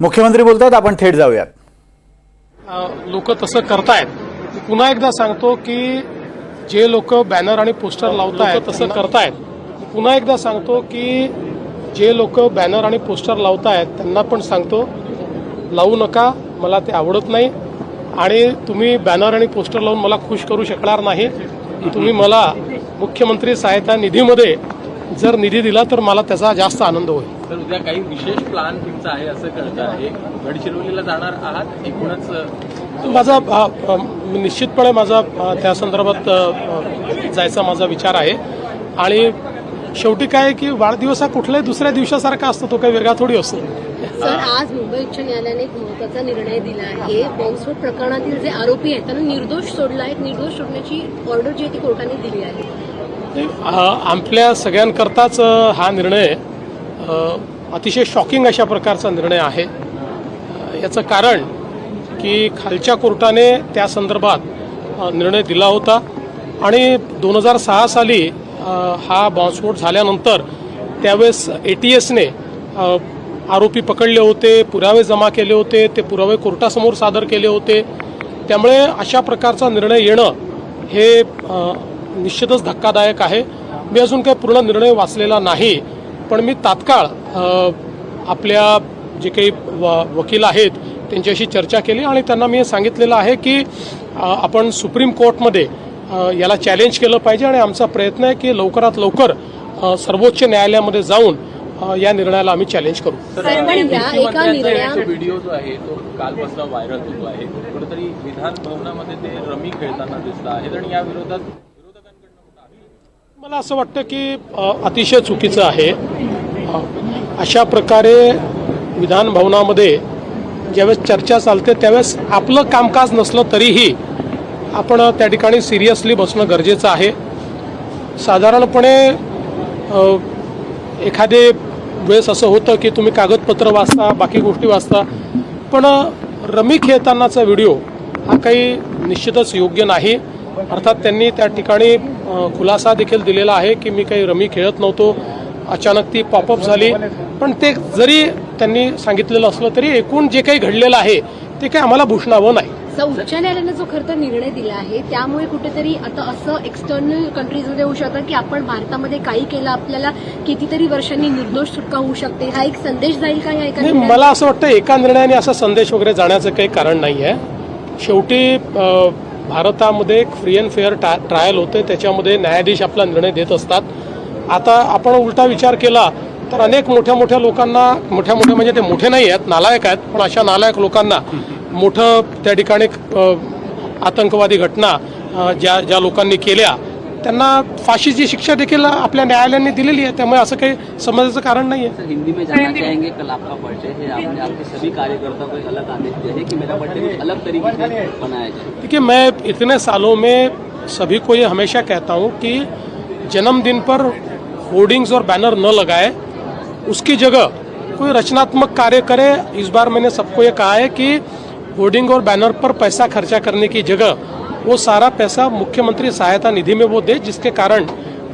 मुख्यमंत्री बोलतात आपण थेट जाऊयात. लोक तसं करतायत. पुन्हा एकदा सांगतो की जे लोक बॅनर आणि पोस्टर लावतायत तसं करतायत. पुन्हा एकदा सांगतो की जे लोक बॅनर आणि पोस्टर लावतायत त्यांना पण सांगतो लावू नका मला ते आवडत नाही. आणि तुम्ही बॅनर आणि पोस्टर लावून मला खुश करू शकणार नाही. तुम्ही मला मुख्यमंत्री सहायता निधीमध्ये जर निधी दिला तर मला त्याचा जास्त आनंद होईल. तर उद्या काही विशेष प्लान तुमचा आहे असं कळतं आहे. गडचिरोलीला जाणार आहात एकूणच माझा निश्चितपणे माझा त्या संदर्भात जायचा माझा विचार आहे. आणि शेवटी काय की वाढदिवस हा कुठल्याही दुसऱ्या दिवसासारखा असतो तो काही वेगळा थोडी असतो. सर आज मुंबई उच्च न्यायालयाने एक महत्त्वाचा निर्णय दिला आहे. बॉम्बस्फोट प्रकरणातील जे आरोपी आहेत त्यांना निर्दोष सोडला आहे. निर्दोष सोडण्याची ऑर्डर जी आहे ती कोर्टाने दिली आहे. आपल्या सगळ्यांकरताच हा निर्णय अतिशय शॉकिंग अशा प्रकारचा निर्णय आहे. याचं कारण की खालच्या कोर्टाने त्या संदर्भात निर्णय दिला होता आणि दोन हजार सहा साली हा बॉम्बस्फोट झाल्यानंतर त्यावेळेस ए टी एसने आरोपी पकडले होते पुरावे जमा केले होते ते पुरावे कोर्टासमोर सादर केले होते. त्यामुळे अशा प्रकारचा निर्णय येणं हे निश्चितच धक्कादायक आहे. मी अजून काही पूर्ण निर्णय वाचलेला नाही पण मी तात्काळ आपल्या जे काही व वकील आहेत त्यांच्याशी चर्चा केली आणि त्यांना मी हे सांगितलेलं आहे की आपण सुप्रीम कोर्टमध्ये याला चॅलेंज केलं पाहिजे आणि आमचा प्रयत्न आहे की लवकरात लवकर सर्वोच्च न्यायालयामध्ये जाऊन या निर्णयाला आम्ही चॅलेंज करू. व्हिडिओ जो आहे तो कालपासून व्हायरल होतो आहे. कुठेतरी विधान भवनामध्ये ते रमी खेळताना दिसत आहेत आणि या विरोधात मला असं वाटतं की अतिशय चुकीचं आहे. अशा प्रकारे विधान भवनामध्ये ज्यावेळेस चर्चा चालते त्यावेळेस आपलं कामकाज नसलं तरीही आपण त्या ठिकाणी सिरियसली बसणं गरजेचं आहे. साधारणपणे एखादे वेळेस असं होतं की तुम्ही कागदपत्र वाचता बाकी गोष्टी वाचता पण रमी खेळतानाचा व्हिडिओ हा काही निश्चितच योग्य नाही. अर्थात त्यांनी त्या ठिकाणी खुलासा देखील दिलेला आहे की मी काही रमी खेळत नव्हतो. अचानक ती पॉपअप झाली. पण ते जरी त्यांनी सांगितलेलं असलं तरी एकूण जे काही घडलेलं आहे ते काही आम्हाला भूषणावं नाही. उच्च न्यायालयाने जो खरं तर निर्णय दिला आहे त्यामुळे कुठेतरी आता असं एक्सटर्नल कंट्रीजमध्ये होऊ शकतं की आपण भारतामध्ये काही केलं आपल्याला कितीतरी वर्षांनी निर्दोष सुटका होऊ शकते. हा एक संदेश जाईल का या एका? मला असं वाटतं एका निर्णयाने असा संदेश वगैरे जाण्याचं काही कारण नाही आहे शेवटी भारतामध्ये एक फ्री अँड फेअर टा ट्रायल होते त्याच्यामध्ये न्यायाधीश आपला निर्णय देत असतात. आता आपण उलटा विचार केला तर अनेक मोठ्या मोठ्या लोकांना मोठ्या मोठ्या म्हणजे ते मोठे नाही आहेत नालायक आहेत पण अशा नालायक लोकांना मोठं त्या ठिकाणी आतंकवादी घटना ज्या ज्या लोकांनी केल्या त्यांना फाशीची शिक्षा देखील आपल्या न्यायालयाने दिलेली आहे. त्यामुळे असं काही समजायचं कारण नाही सर हिंदी में जानना चाहेंगे कल आपका बर्थडे है। आपने आपके सभी कार्यकर्ताओं को अलग आदेश दिया है कि मेरा बर्थडे कुछ अलग तरीके से मनाया जाए। देखिए मैं इतने सालों में सभी को ये हमेशा कहता हूँ कि जन्मदिन पर होर्डिंग्स और बैनर न लगाए उसकी जगह कोई रचनात्मक कार्य करे। इस बार मैंने सबको ये कहा है कि होर्डिंग और बैनर पर पैसा खर्चा करने की जगह वो सारा पैसा मुख्यमंत्री सहायता निधि में वो दे जिसके कारण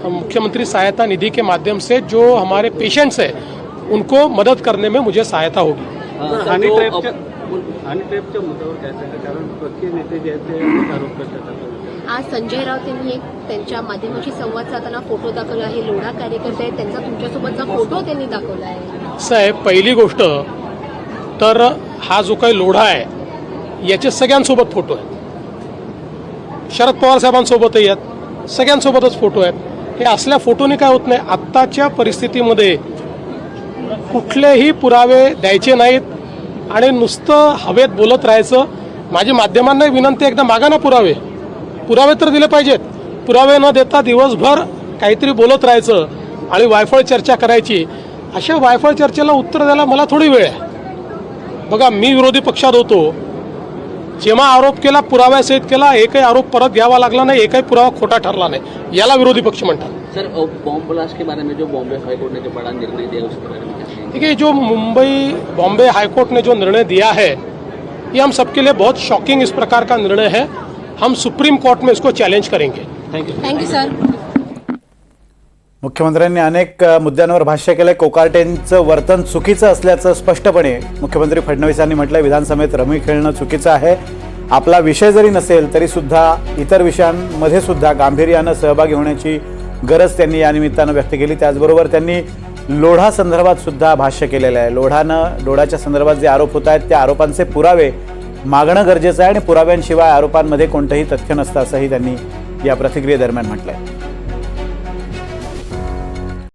मुख्यमंत्री सहायता निधि के माध्यम से जो हमारे पेशेंट्स हैं उनको मदद करने में मुझे सहायता होगी। सर, हनी जो ट्रॅपच्या अब- हनी ट्रॅपच्या मुद्द्यावर काय सांगा कारण पक्षीय नेते जे आहेत ते आरोप करतात आज संजय राऊत यांनी एक त्यांच्या माध्यमाशी संवाद साधताना फ़ोटो दाखवला आहे. लोढा कार्यकर्ते आहेत. त्यांचा तुमच्यासोबतचा फ़ोटो त्यांनी दाखवला आहे. साहेब पहिली गोष्ट तर हा जो काही लोढा आहे याचे सगळ्यांसोबत फ़ोटो आहेत शरद पवार साहेबांसोबतही आहेत. सगळ्यांसोबतच फोटो आहेत. हे असल्या फोटोने काय होत नाही. आत्ताच्या परिस्थितीमध्ये कुठलेही पुरावे द्यायचे नाहीत. आणि नुसतं हवेत बोलत राहायचं. माझी माध्यमांना विनंती एकदा मागा ना पुरावे. पुरावे तर दिले पाहिजेत. पुरावे न देता दिवसभर काहीतरी बोलत राहायचं आणि वायफळ चर्चा करायची. अशा वायफळ चर्चेला उत्तर द्यायला मला थोडी वेळ आहे. बघा मी विरोधी पक्षात होतो. जेव्हा आरोप केला पुराव्यासहित केला एकही आरोप परत घ्यावा लागला नाही एकही पुरावा खोटा ठरला नाही. याला विरोधी पक्ष म्हणतात. सर बॉम्ब ब्लास्ट के बारे में जो बॉम्बे हाईकोर्ट ने जो बड़ा निर्णय दिया उसके बारे में देखिए जो मुंबई बॉम्बे हाईकोर्ट ने जो निर्णय दिया है ये हम सबके लिए बहुत शॉकिंग इस प्रकार का निर्णय है। हम सुप्रीम कोर्ट में इसको चैलेंज करेंगे। थँक्यू सर मुख्यमंत्र्यांनी अनेक मुद्द्यांवर भाष्य केलंय. कोकार्टेंचं वर्तन चुकीचं असल्याचं स्पष्टपणे मुख्यमंत्री फडणवीसांनी म्हटलंय. विधानसभेत रमी खेळणं चुकीचं आहे. आपला विषय जरी नसेल तरी सुद्धा इतर विषयांमध्ये सुद्धा गांभीर्यानं सहभागी होण्याची गरज त्यांनी या निमित्तानं व्यक्त केली. त्याचबरोबर त्यांनी लोढा संदर्भात सुद्धा भाष्य केलेलं आहे. लोढानं लोढाच्या संदर्भात जे आरोप होत आहेत त्या आरोपांचे पुरावे मागणं गरजेचं आहे आणि पुराव्यांशिवाय आरोपांमध्ये कोणतंही तथ्य नसतं असंही त्यांनी या प्रतिक्रियेदरम्यान म्हटलं आहे